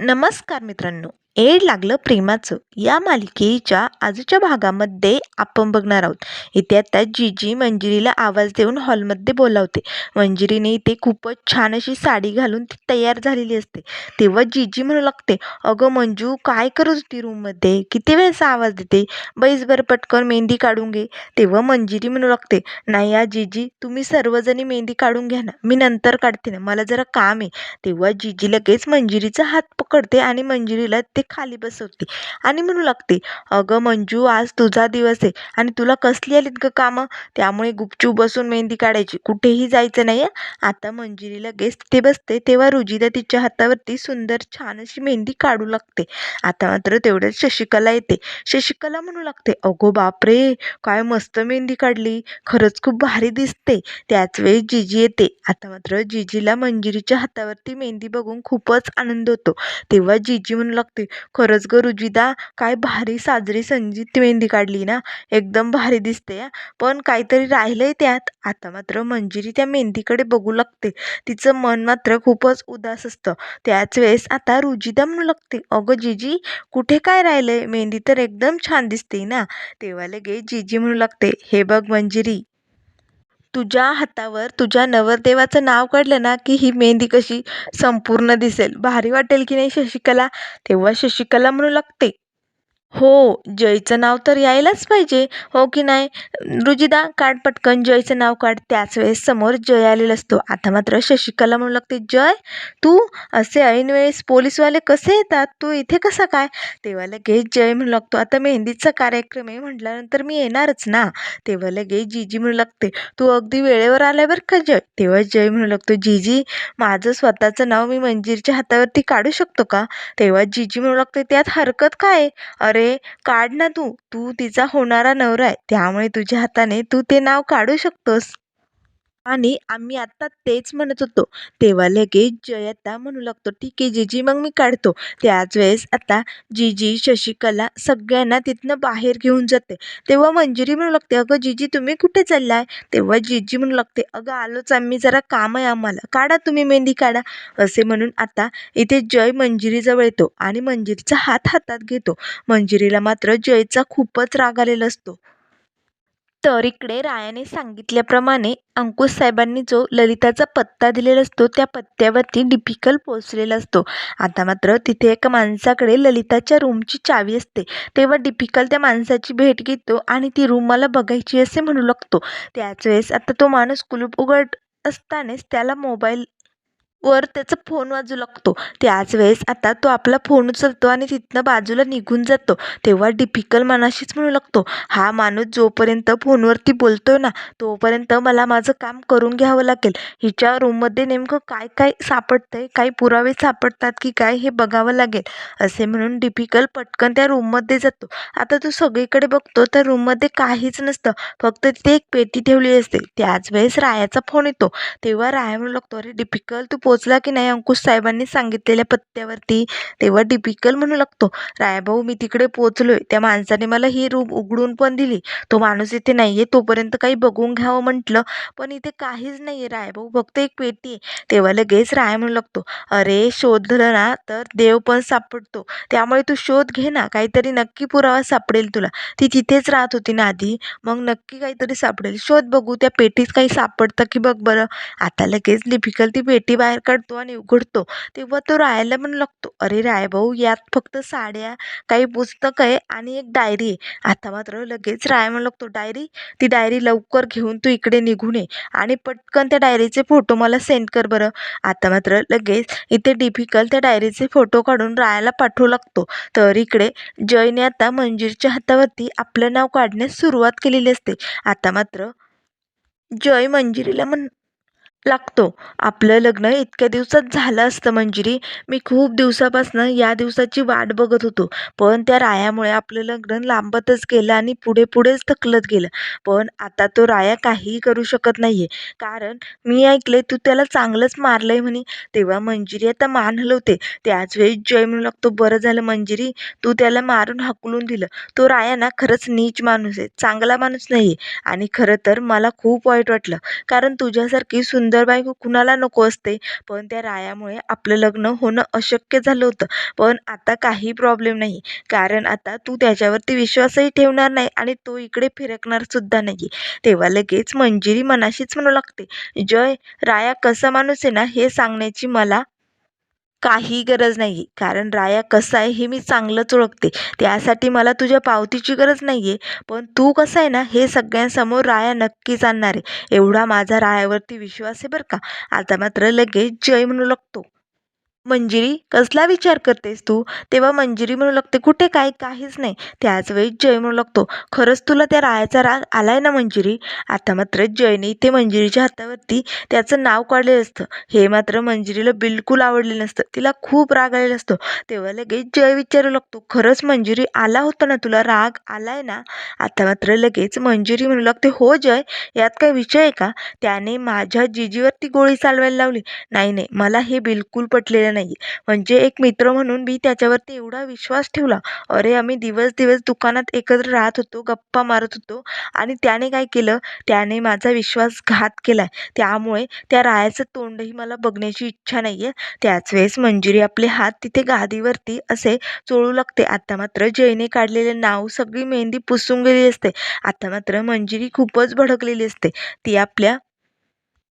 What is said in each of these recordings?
नमस्कार मित्रांनो. एड लागलं प्रेमाचं. या मालिकेच्या आजच्या भागामध्ये आपण बघणार आहोत. इथे आता जीजी मंजिरीला आवाज देऊन हॉलमध्ये बोलावते. मंजिरीने इथे खूपच छान अशी साडी घालून ती तयार झालेली असते. तेव्हा जीजी म्हणू लागते अगं मंजू काय करत होती रूममध्ये? किती वेळेचा आवाज देते? बैस बरं पटकन मेहंदी काढून घे. तेव्हा मंजिरी म्हणू लागते नाही या जीजी तुम्ही सर्वजणी मेहंदी काढून घ्या ना. मी नंतर काढते ना. मला जरा काम आहे. तेव्हा जीजी लगेच मंजिरीचा हात पकडते आणि मंजिरीला ते ते खाली बसवते. आणि म्हणू लागते अगं मंजू आज तुझा दिवस आहे आणि तुला कसली आलीत गं कामं? त्यामुळे गुपचूप बसून मेहंदी काढायची. कुठेही जायचं नाही आता मंजिरी लगेच तिथे बसते तेव्हा रुजिदा तिच्या हातावरती सुंदर छान अशी मेहंदी काढू लागते. आता मात्र तेवढंच शशिकला येते. शशिकला म्हणू लागते अगो बापरे काय मस्त मेहंदी काढली. खरंच खूप भारी दिसते. त्याच वेळी जिजी येते. आता मात्र जिजीला मंजिरीच्या हातावरती मेहंदी बघून खूपच आनंद होतो. तेव्हा जिजी म्हणू लागते खरंच ग रुजिदा काय भारी साजरी संजीत मेहंदी काढली ना. एकदम भारी दिसते पण काहीतरी राहिलं आहे त्यात. आता मात्र मंजिरी त्या मेहंदीकडे बघू लागते. तिचं मन मात्र खूपच उदास असतं. त्याच वेळेस आता रुजिदा म्हणू लागते अगं जिजी कुठे काय राहिलं आहे मेहंदी तर एकदम छान दिसते ना. तेव्हा लगेच जिजी म्हणू लागते हे बघ मंजिरी तुझ्या हातावर तुझ्या नवरदेवाचं नाव काढलं ना की ही मेहंदी कशी संपूर्ण दिसेल. भारी वाटेल की नाही शशिकला? तेव्हा शशिकला म्हणू लागते. हो जयचं नाव तर यायलाच पाहिजे हो की नाही? रुजिदा काढ पटकन जयचं नाव काढ. त्याच वेळेस समोर जय आलेला असतो. आता मात्र शशिकला म्हणू लागते जय तू असे ऐन वेळेस पोलीसवाले कसे येतात? तू इथे कसा काय? तेव्हा लगेच जय म्हणू लागतो आता मेहंदीचा कार्यक्रम आहे म्हटल्यानंतर मी येणारच ना? तेव्हा लगेच जीजी म्हणू लागते तू अगदी वेळेवर आलाय बरं का जय? तेव्हा जय म्हणू लागतो जीजी माझं स्वतःचं नाव मी मंजिरीच्या हातावरती काढू शकतो का? तेव्हा जीजी म्हणू लागते त्यात हरकत काय अरे अरे काढ ना तू. तू तिचा होणारा नवरा आहे. त्यामुळे तुझ्या हाताने तू ते नाव काढू शकतोस. आणि आम्ही आत्ता तेच म्हणत होतो. तेव्हा लगेच जय आता म्हणू लागतो ठीक आहे जीजी मग मी काढतो. त्याच वेळेस आता जीजी शशिकला सगळ्यांना तिथनं बाहेर घेऊन जाते. तेव्हा मंजिरी म्हणू लागते अगं जीजी तुम्ही कुठे चाललाय? तेव्हा जीजी म्हणू लागते अगं आलोच आम्ही जरा काम आहे आम्हाला. काढा तुम्ही मेहंदी काढा. असे म्हणून आता इथे जय मंजिरीजवळ येतो आणि मंजिरीचा हात हातात घेतो. मंजिरीला मात्र जयचा खूपच राग आलेला असतो. तर इकडे रायाने सांगितल्याप्रमाणे अंकुश साहेबांनी जो ललिताचा पत्ता दिलेला असतो त्या पत्त्यावरती डिफिकल पोचलेला असतो. आता मात्र तिथे एका माणसाकडे ललिताच्या रूमची चावी असते. तेव्हा डिफिकल त्या माणसाची भेट घेतो आणि ती रूम मला बघायची असे म्हणू लागतो. त्याच वेळेस आता तो माणूस कुलूप उघड असतानाच त्याला मोबाईल वर त्याचा फोन वाजू लागतो. त्याच वेळेस आता तो आपला फोन उचलतो आणि तिथनं बाजूला निघून जातो. तेव्हा डिफिकल मनाशीच म्हणू लागतो हा माणूस जोपर्यंत फोनवरती बोलतोय ना तोपर्यंत मला माझं काम करून घ्यावं लागेल. हिच्या रूममध्ये नेमकं काय काय सापडतंय काही पुरावे सापडतात की काय हे बघावं लागेल असे म्हणून डिफिकल पटकन त्या रूममध्ये जातो. आता तो सगळीकडे बघतो तर रूममध्ये काहीच नसतं. फक्त तिथे एक पेटी ठेवली असते. त्याच वेळेस रायाचा फोन येतो. तेव्हा राया म्हणू लागतो अरे डिफिकल तू पोचला की नाही अंकुश साहेबांनी सांगितलेल्या पत्त्यावरती? तेव्हा डिपिकल म्हणू लागतो रायाभाऊ मी तिकडे पोचलोय. त्या माणसाने मला ही रूम उघडून पण दिली. तो माणूस इथे नाही आहे तोपर्यंत काही बघून घ्यावं म्हटलं. पण इथे काहीच नाही आहे रायभाऊ. फक्त एक पेटी आहे तेव्हा लगेच राय म्हणू लागतो अरे शोधलं ना तर देव पण सापडतो. त्यामुळे तू शोध घे ना. काहीतरी नक्की पुरावा सापडेल तुला. ती तिथेच राहत होती ना आधी. मग नक्की काहीतरी सापडेल. शोध बघू त्या पेटीत काही सापडतं की बघ बरं. आता लगेच लिपिकल ती पेटी बाहेर काढतो आणि उघडतो तेव्हा तो रायाला म्हणू लागतो. अरे राय भाऊ यात फक्त साड्या काही पुस्तकं आहे आणि एक डायरी आहे. आता मात्र लगेच राय म्हणू लागतो डायरी ती डायरी लवकर घेऊन तू इकडे निघून ये आणि पटकन त्या डायरीचे फोटो मला सेंड कर बरं. आता मात्र लगेच इथे डिफिकल त्या डायरीचे फोटो काढून रायाला पाठवू लागतो. तर इकडे जयने आता मंजिरीच्या हातावरती आपलं नाव काढण्यास सुरुवात केलेली असते. आता मात्र जय मंजिरीला म्हण लागतो. आपलं लग्न इतक्या दिवसात झालं असतं मंजिरी. मी खूप दिवसापासनं या दिवसाची वाट बघत होतो. पण त्या रायामुळे आपलं लग्न लांबतच गेलं आणि पुढे पुढेच ढकलत गेलं. पण आता तो राया काहीही करू शकत नाही आहे कारण मी ऐकले तू त्याला चांगलंच मारलं आहे म्हणे. तेव्हा मंजिरी आता मान हलवते. त्याच वेळी जय म्हणू लागतो बरं झालं मंजिरी. तू त्याला मारून हकलून दिलं. तो राया ना खरंच नीच माणूस आहे. चांगला माणूस नाही आहे आणि खरं तर मला खूप वाईट वाटलं. कारण तुझ्यासारखी सुंदर सुंदर बायको हो, कुणाला नको असते. पण त्या रायामुळे आपलं लग्न होणं अशक्य झालं होतं. पण आता काही प्रॉब्लेम नाही. कारण आता तू त्याच्यावरती विश्वासही ठेवणार नाही आणि तो इकडे फिरकणारसुद्धा नाही. तेव्हा लगेच मंजिरी मनाशीच म्हणू लागते. जय राया कसा माणूस आहे ना हे सांगण्याची मला काही गरज नाही कारण राया कसा आहे हे मी चांगलंच ओळखते. त्यासाठी मला तुझ्या पावतीची गरज नाही आहे पण तू कसा आहे ना हे सगळ्यांसमोर राया नक्कीच आणणार आहे. एवढा माझा रायावरती विश्वास आहे बरं का. आता मात्र लगेच जय म्हणू लागतो. मंजिरी कसला विचार करतेस तू? तेव्हा मंजिरी म्हणू लागते कुठे काय? काहीच नाही. त्याच वेळी जय म्हणू लागतो खरंच तुला त्या रायाचा राग आलाय ना मंजिरी? आता मात्र जयने इथे मंजिरीच्या हातावरती त्याचं नाव काढलेलं असतं. हे मात्र मंजिरीला बिलकुल आवडलेलं नसतं. तिला खूप राग आलेला असतो. तेव्हा लगेच जय विचारू लागतो खरंच मंजिरी आला होता ना तुला राग? आलाय ना? आता मात्र लगेच मंजिरी म्हणू लागते हो जय यात काय विषय आहे का? त्याने माझ्या जिजीवरती गोळी चालवायला लावली. नाही नाही मला हे बिलकुल पटलेलं नाही. म्हणजे एक मित्र म्हणून मी त्याच्यावरती एवढा विश्वास ठेवला. अरे आम्ही दिवस दिवस दुकानात एकत्र राहत होतो गप्पा मारत होतो. आणि त्याने काय केलं? त्याने माझा विश्वासघात केला त्यामुळे त्या रायाचं तोंडही मला बघण्याची इच्छा नाही आहे त्याच वेळेस मंजिरी आपले हात तिथे गादीवरती असे चोळू लागते. आता मात्र जयने काढलेले नाव सगळी मेहंदी पुसून गेली असते. आता मात्र मंजिरी खूपच भडकलेली असते. ती आपल्या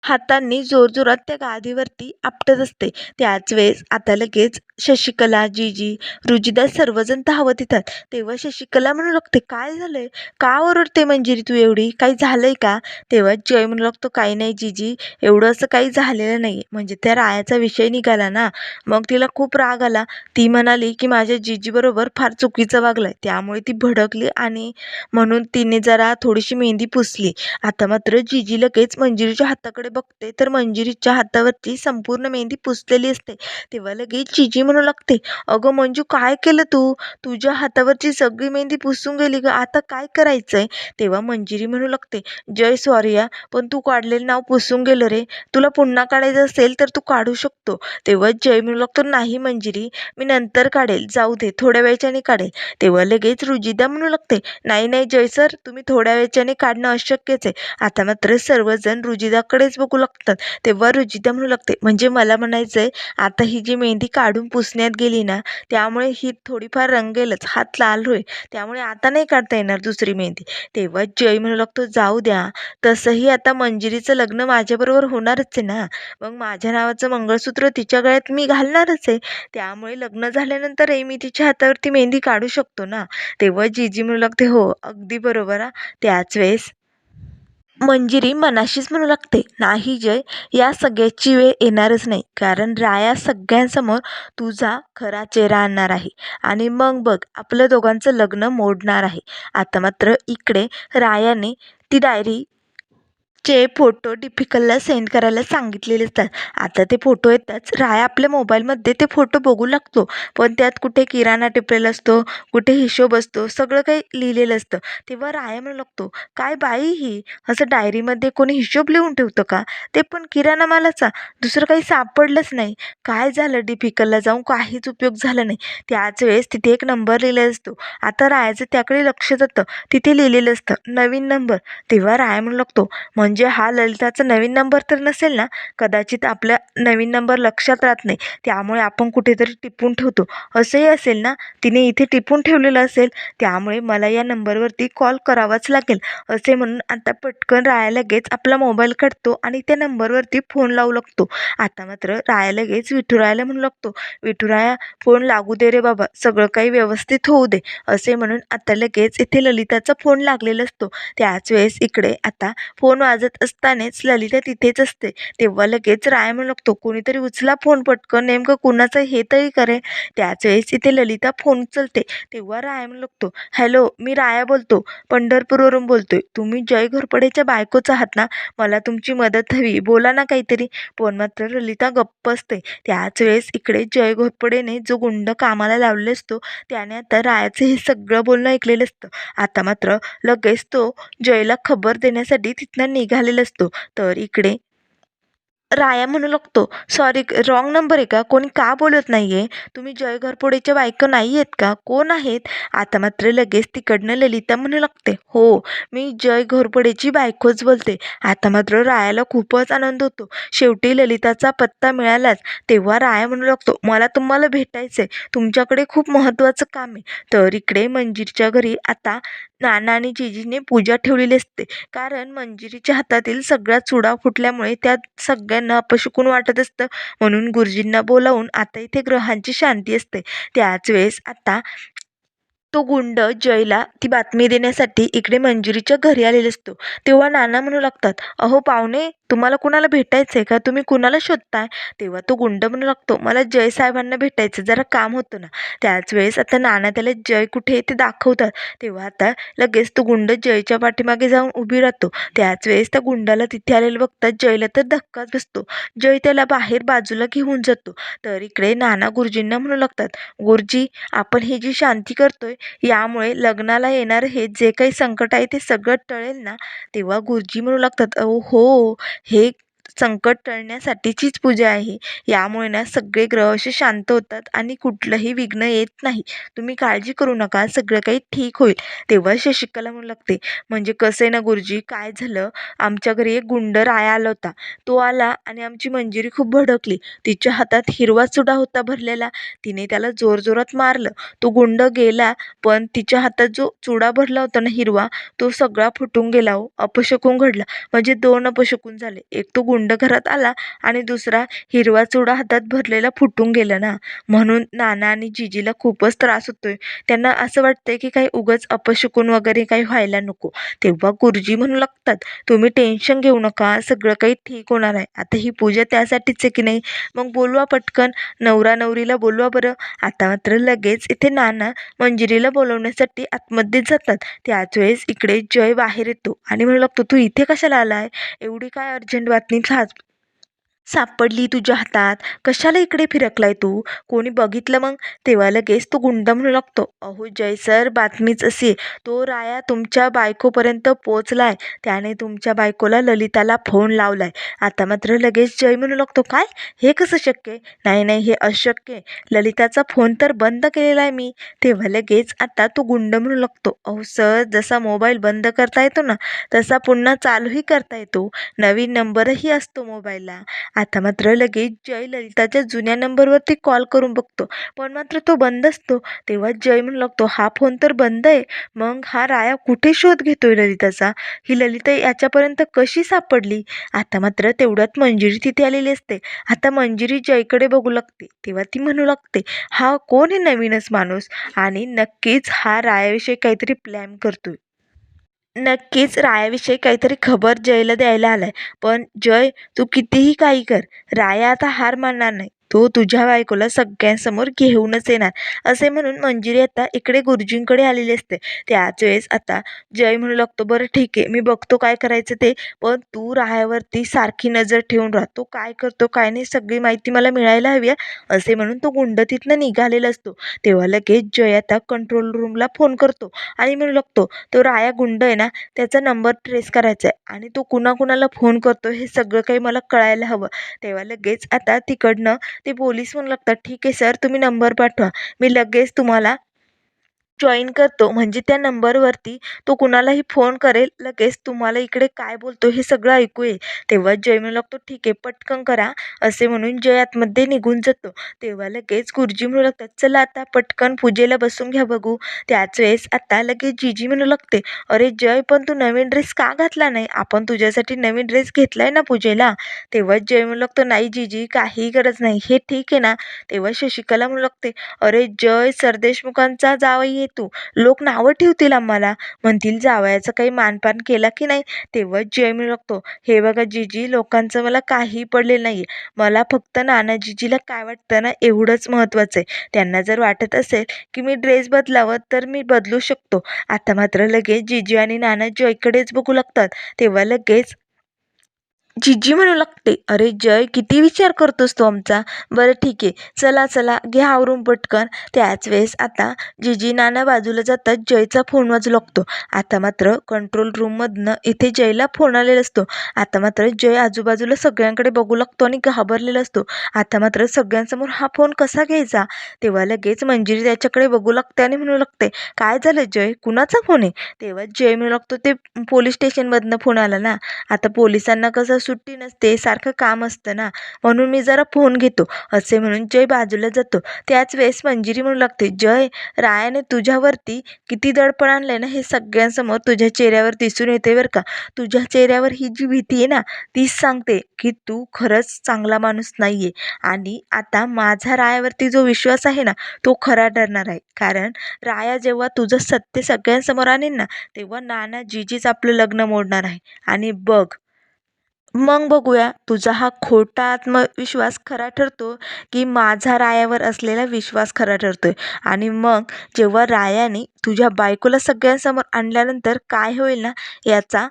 हातांनी जोरजोरात त्या गादीवरती आपटत असते. त्याच वेळेस आता लगेच शशिकला जीजी रुजिदा सर्वजण धावत येतात. तेव्हा शशिकला म्हणू लागते काय झालंय? का ओरडते मंजिरी तू एवढी? काही झालंय का? तेव्हा जय म्हणू लागतो काही नाही जीजी एवढं असं काही झालेलं नाही. म्हणजे त्या रायाचा विषय निघाला ना. मग तिला खूप राग आला. ती म्हणाली की माझ्या जीजीबरोबर फार चुकीचं वागलंय. त्यामुळे ती भडकली आणि म्हणून तिने जरा थोडीशी मेहंदी पुसली. आता मात्र जीजी लगेच मंजिरीच्या हाताकडे बघते तर मंजिरीच्या हातावरती संपूर्ण मेहंदी पुसलेली असते. तेव्हा लगेच चिजी म्हणू लागते अगं मंजू काय केलं तू? तुझ्या हातावरची सगळी मेहंदी पुसून गेली ग आता काय करायचं आहे तेव्हा मंजिरी म्हणू लागते जय सॉरिया पण तू काढलेलं नाव पुसून गेलं रे. तुला पुन्हा काढायचं असेल तर तू काढू शकतो. तेव्हा जय म्हणू लागतो नाही मंजिरी मी नंतर काढेल. जाऊ दे थोड्या वेळच्याने काढेल. तेव्हा लगेच रुजिदा म्हणू लागते नाही नाही जय सर तुम्ही थोड्या वेळच्याने काढणं अशक्यच आहे. आता मात्र सर्वजण रुजिदाकडेच बघ लागतात. तेव्हा रुजिदा म्हणू लागते म्हणजे मला म्हणायचं आहे आता ही जी मेहंदी काढून पुसण्यात गेली ना त्यामुळे ही थोडीफार रंगेलच हात लाल होईल त्यामुळे आता नाही काढता येणार दुसरी मेहंदी. तेव्हा जय म्हणू लागतो जाऊ द्या तसंही आता मंजिरीचं लग्न माझ्याबरोबर होणारच आहे ना. मग माझ्या नावाचं मंगळसूत्र तिच्या गळ्यात मी घालणारच आहे. त्यामुळे लग्न झाल्यानंतरही मी तिच्या हातावरती मेहंदी काढू शकतो ना. तेव्हा जीजी म्हणू लागते हो अगदी बरोबर हा. त्याच वेळेस मंजिरी मनाशीच म्हणू लागते. नाही जय या सगळ्याची वेळ येणारच नाही. कारण राया सगळ्यांसमोर तुझा खरा चेहरा आणणार आहे. आणि मग बघ आपलं दोघांचं लग्न मोडणार आहे. आता मात्र इकडे रायाने ती डायरी चे फोटो डिफिकलला सेंड करायला सांगितलेले असतात. आता ते फोटो येताच राया आपल्या मोबाईलमध्ये ते फोटो बघू लागतो. पण त्यात कुठे किराणा टिपलेला असतो कुठे हिशोब असतो सगळं काही लिहिलेलं असतं. तेव्हा राया म्हणू लागतो काय बाई ही? असं डायरीमध्ये कोणी हिशोब लिहून ठेवतं का? ते पण किराणा मालाचा. दुसरं काही सापडलंच नाही. काय झालं? डिफिकलला जाऊन काहीच उपयोग झाला नाही. त्याच वेळेस तिथे एक नंबर लिहिलेला असतो. आता रायाचं त्याकडे लक्ष जातं. तिथे लिहिलेलं असतं नवीन नंबर तेव्हा राया म्हणू लागतो म्हणजे हा ललिताचा नवीन नंबर तर नसेल ना? कदाचित आपल्या नवीन नंबर लक्षात राहत नाही. त्यामुळे आपण कुठेतरी टिपून ठेवतो. असंही असेल ना? तिने इथे टिपून ठेवलेलं असेल. त्यामुळे मला या नंबरवरती कॉल करावाच लागेल. असे म्हणून आता पटकन राया लगेच आपला मोबाईल काढतो आणि त्या नंबरवरती फोन लावू लागतो. आता मात्र राया लगेच विठुरायाला म्हणू लागतो विठुराया फोन लागू दे रे बाबा. सगळं काही व्यवस्थित होऊ दे. असे म्हणून आता लगेच इथे ललिताचा फोन लागलेला असतो. त्याच वेळेस इकडे आता फोन वाजत असतानाच ललिता तिथेच असते. तेव्हा लगेच राय म्हणतो कोणीतरी उचला फोन पटकन नेमकं कुणाचं हे तरी करे. त्याच वेळेस इथे ललिता फोन उचलते. तेव्हा राय म्हणतो हॅलो मी राया बोलतो पंढरपूरवरून बोलतोय. तुम्ही जय घोरपडेच्या बायकोच आहात ना? मला तुमची मदत हवी. बोला ना काहीतरी. पण मात्र ललिता गप्प असते. त्याच वेळेस इकडे जय घोरपडेने जो गुंड कामाला लावले असतो त्याने आता रायाचं हे सगळं बोलणं ऐकलेलं असतं. आता मात्र लगेच तो जयला खबर देण्यासाठी तिथनं निघालेला असतो. तर इकडे राया म्हणू लागतो सॉरी रॉंग नंबर आहे का? कोणी का बोलत नाही आहे तुम्ही जय घरपुडेच्या बायको नाही आहेत का? कोण आहेत? आता मात्र लगेच तिकडनं ललिता म्हणू लागते हो मी जय घोरपडेची बायकोच बोलते. आता मात्र रायाला खूपच आनंद होतो. शेवटी ललिताचा पत्ता मिळालाच. तेव्हा राया म्हणू लागतो मला तुम्हाला भेटायचं आहे तुमच्याकडे खूप महत्त्वाचं काम आहे. तर इकडे मंजीरच्या घरी आता नाना आणि जिजीने पूजा ठेवलेली असते. कारण मंजिरीच्या हातातील सगळा चुडा फुटल्यामुळे त्या सगळ्यांना अपशकुन वाटत असतं. म्हणून गुरुजींना बोलावून आता इथे ग्रहांची शांती असते. त्याच वेळेस आता तो गुंड जयला ती बातमी देण्यासाठी इकडे मंजिरीच्या घरी आलेला असतो. तेव्हा नाना म्हणू लागतात अहो पाहुणे तुम्हाला कुणाला भेटायचं आहे का? तुम्ही कुणाला शोधताय? तेव्हा तो गुंड म्हणू लागतो मला जय साहेबांना भेटायचं जरा काम होतं ना. त्याच वेळेस आता नाना त्याला जय कुठे आहे ते दाखवतात. तेव्हा आता लगेच तो गुंड जयच्या पाठीमागे जाऊन उभी राहतो. त्याच वेळेस त्या गुंडाला तिथे आलेलं बघतात जयला तर धक्काच बसतो. जय त्याला बाहेर बाजूला घेऊन जातो. तर इकडे नाना गुरुजींना म्हणू लागतात गुरुजी आपण ही जी शांती करतोय यामुळे लग्नाला येणार हे जे काही संकट आहे ते सगळं टळेल ना? तेव्हा गुरुजी म्हणू लागतात अहो हो हे संकट टळण्यासाठीचीच पूजा आहे. यामुळे ना सगळे ग्रह असे शांत होतात आणि कुठलंही विघ्न येत नाही. तुम्ही काळजी करू नका सगळं काही ठीक होईल. तेव्हा शशिकला म्हणू लागते म्हणजे कसं आहे ना गुरुजी काय झालं? आमच्या घरी एक गुंड राया आला होता. तो आला आणि आमची मंजिरी खूप भडकली. तिच्या हातात हिरवा चुडा होता भरलेला. तिने त्याला जोरजोरात मारलं. तो गुंड गेला पण तिच्या हातात जो चुडा भरला होता ना हिरवा तो सगळा फुटून गेला हो. अपशकून घडला. म्हणजे दोन अपशकून झाले. एक तो गुंड घरात आला आणि दुसरा हिरवा चुडा हातात भरलेला फुटून गेला ना. म्हणून नाना आणि जिजीला खूपच त्रास होतोय. त्यांना असं वाटतंय की काही उगाच अपशकून वगैरे काही व्हायला नको. तेव्हा गुरुजी म्हणू लागतात तुम्ही टेन्शन घेऊ नका सगळं काही ठीक होणार आहे. आता ही पूजा त्यासाठीच आहे की नाही? मग बोलवा पटकन. नवरा नवरीला बोलवा बरं. आता मात्र लगेच इथे नाना मंजिरीला बोलवण्यासाठी आतमध्ये जातात. त्याच वेळेस इकडे जय बाहेर येतो आणि म्हणू लागतो तू इथे कशाला आलाय? एवढी काय अर्जंट बातमी concept सापडली तुझ्या हातात? कशाला इकडे फिरकलाय तू? कोणी बघितलं मग? तेव्हा लगेच तो गुंड म्हणू लागतो अहो जयसर बातमीच अशी तो राया तुमच्या बायकोपर्यंत पोचलाय. त्याने तुमच्या बायकोला ललिताला फोन लावलाय. आता मात्र लगेच जय म्हणू लागतो काय? हे कसं शक्य आहे? नाही नाही हे अशक्य ललिताचा फोन तर बंद केलेला आहे मी. तेव्हा लगेच आता तो गुंड म्हणू लागतो अहो सर जसा मोबाईल बंद करता येतो ना तसा पुन्हा चालूही करता येतो. नवीन नंबरही असतो मोबाईलला. आता मात्र लगेच जय ललिताच्या जुन्या नंबरवरती कॉल करून बघतो. पण मात्र तो बंद असतो. तेव्हा जय म्हणू लागतो हा फोन तर बंद आहे. मग हा राया कुठे शोध घेतोय ललिताचा? ही ललिता याच्यापर्यंत कशी सापडली? आता मात्र तेवढ्यात मंजिरी तिथे आलेली असते. आता मंजिरी जयकडे बघू लागते. तेव्हा ती म्हणू लागते हा कोण आहे नवीनच माणूस? आणि नक्कीच हा रायाविषयी काहीतरी प्लॅन करतोय. नक्कीच रायाविषयी काहीतरी खबर जयला द्यायला आलाय. पण जय तू कितीही काही कर राया आता हार मानणार नाही. तो तुझ्या बायकोला सगळ्यांसमोर घेऊनच येणार. असे म्हणून मंजिरी आता इकडे गुरुजींकडे आलेली असते. त्याच वेळेस आता जय म्हणू लागतो बरं ठीक आहे मी बघतो काय करायचं ते. पण तू राहावरती सारखी नजर ठेवून राह. तो काय करतो काय नाही सगळी माहिती मला मिळायला हवी आहे. असे म्हणून तो गुंड तिथनं निघालेला असतो. तेव्हा लगेच जय आता कंट्रोल रूमला फोन करतो आणि म्हणू लागतो तो राया गुंड आहे ना त्याचा नंबर ट्रेस करायचा आहे आणि तो कुणाकुणाला फोन करतो हे सगळं काही मला कळायला हवं. तेव्हा लगेच आता तिकडनं ते पोलीस म्हणू लागतात. ठीक आहे सर तुम्ही नंबर पाठवा. मी लगेच तुम्हाला जॉईन करतो. म्हणजे त्या नंबरवरती तो कुणालाही फोन करेल लगेच तुम्हाला इकडे काय बोलतो हे सगळं ऐकू येईल. तेव्हा जय म्हणू लागतो ठीक आहे पटकन करा असे म्हणून जय आतमध्ये निघून जातो. तेव्हा लगेच गुरुजी म्हणू लागतात चला आता पटकन पूजेला बसून घ्या बघू. त्याच वेळेस आता लगेच जीजी म्हणू लागते अरे जय पण तू नवीन ड्रेस का घातला नाही? आपण तुझ्यासाठी नवीन ड्रेस घेतला आहे ना पूजेला. तेव्हा जय म्हणू लागतो नाही जीजी काही गरज नाही. हे ठीक आहे ना? तेव्हा शशिकला म्हणू लागते अरे जय सरदेशमुखांचा जावई तू? लोक नावं ठेवतील आम्हाला. म्हणतील जावयाचं काही मानपान केला की नाही तेव्हा जय मिळू लागतो हे बघा जीजी लोकांचं मला काही पडलेलं नाही मला फक्त नानाजीजीला काय वाटतं ना एवढंच महत्त्वाचं आहे. त्यांना जर वाटत असेल की मी ड्रेस बदलावं तर मी बदलू शकतो. आता मात्र लगेच जीजी आणि नाना जयकडेच बघू लागतात. तेव्हा लगेच जिजी म्हणू लागते अरे जय किती विचार करतोस तू आमचा. बरं ठीक आहे. चला चला घ्या आवरून पटकन. त्याच वेळेस आता जिजी नाना बाजूला जातात जयचा फोन वाजू लागतो. आता मात्र कंट्रोल रूममधनं इथे जयला फोन आलेला असतो. आता मात्र जय आजूबाजूला सगळ्यांकडे बघू लागतो आणि घाबरलेला असतो. आता मात्र सगळ्यांसमोर हा फोन कसा घ्यायचा? तेव्हा लगेच मंजिरी त्याच्याकडे बघू लागते आणि म्हणू लागते काय झालं जय? कुणाचा फोन आहे? तेव्हा जय म्हणू लागतो ते पोलीस स्टेशनमधनं फोन आला ना. आता पोलिसांना कसं सुट्टी नसते सारखं काम असतं ना. म्हणून मी जरा फोन घेतो. असे म्हणून जय बाजूला जातो. त्याच वेळेस मंजिरी म्हणू लागते जय रायाने तुझ्यावरती किती दडपण आणलं आहे ना हे सगळ्यांसमोर तुझ्या चेहऱ्यावर दिसून येते बरं का. तुझ्या चेहऱ्यावर ही जी भीती आहे ना तीच सांगते की तू खरंच चांगला माणूस नाही आहे आणि आता माझा रायावरती जो विश्वास आहे ना तो खरा ठरणार आहे. कारण राया जेव्हा तुझं सत्य सगळ्यांसमोर आणेल ना तेव्हा नाना जीजीच आपलं लग्न मोडणार आहे. आणि बघ मग बघूया. तुझा हा खोटा आत्मविश्वास खरा ठरतो की माझा रायावर असलेला विश्वास खरा ठरतोय? आणि मग जेव्हा रायाने तुझ्या बायकोला सगळ्यांसमोर आणल्यानंतर काय होईल ना? याचा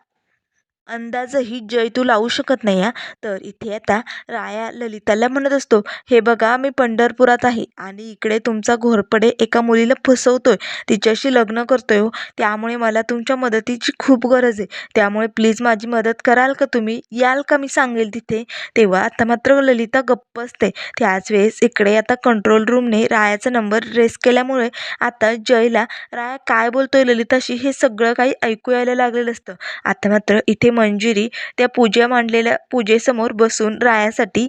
अंदाजही जय तू लावू शकत नाही हा. तर इथे आता राया ललिताला म्हणत असतो हे बघा मी पंढरपुरात आहे आणि इकडे तुमचा घोरपडे एका मुलीला फसवतोय. तिच्याशी लग्न करतोय हो. त्यामुळे मला तुमच्या मदतीची खूप गरज आहे. त्यामुळे प्लीज माझी मदत कराल का तुम्ही? याल का मी सांगेल तिथे? तेव्हा आता मात्र ललिता गप्प असते. त्याच वेळेस इकडे आता कंट्रोल रूमने रायाचा नंबर रेस केल्यामुळे आता जयला राया काय बोलतोय ललिताशी? हे सगळं काही ऐकू यायला लागलेलं असतं. आता मात्र इथे मंजिरी त्या पूजा मांडलेल्या पूजेसमोर बसून रायासाठी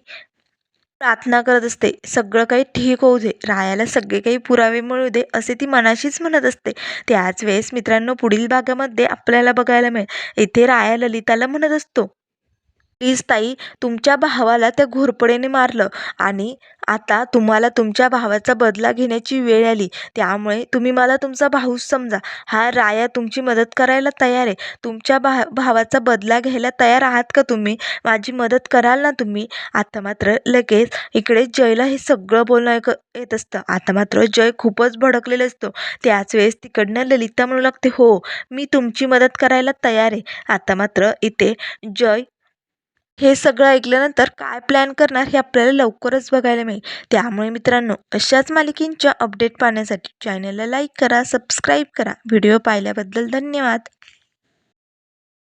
प्रार्थना करत असते. सगळं काही ठीक होऊ दे. रायाला सगळे काही पुरावे मिळू दे असे ती मनाशीच म्हणत असते. त्याच वेळेस मित्रांनो पुढील भागामध्ये आपल्याला बघायला मिळेल. इथे राया ललिताला म्हणत असतो प्लीज ताई तुमच्या भावाला त्या घोरपडेने मारलं आणि आता तुम्हाला तुमच्या भावाचा बदला घेण्याची वेळ आली. त्यामुळे तुम्ही मला तुमचा भाऊच समजा. हा राया तुमची मदत करायला तयार आहे. तुमच्या भा भावाचा बदला घ्यायला तयार आहात का तुम्ही? माझी मदत कराल ना तुम्ही? आता मात्र लगेच इकडे जयला हे सगळं बोलणं ऐक येत असतं. आता मात्र जय खूपच भडकलेलं असतो. त्याच वेळेस तिकडनं ललिता म्हणू लागते हो मी तुमची मदत करायला तयार आहे. आता मात्र इथे जय हे सगळं ऐकल्यानंतर काय प्लॅन करणार हे आपल्याला लवकरच बघायला मिळेल. त्यामुळे मित्रांनो अशाच मालिकेंच्या अपडेट पाहण्यासाठी चॅनलला लाईक करा सबस्क्राईब करा. व्हिडिओ पाहिल्याबद्दल धन्यवाद.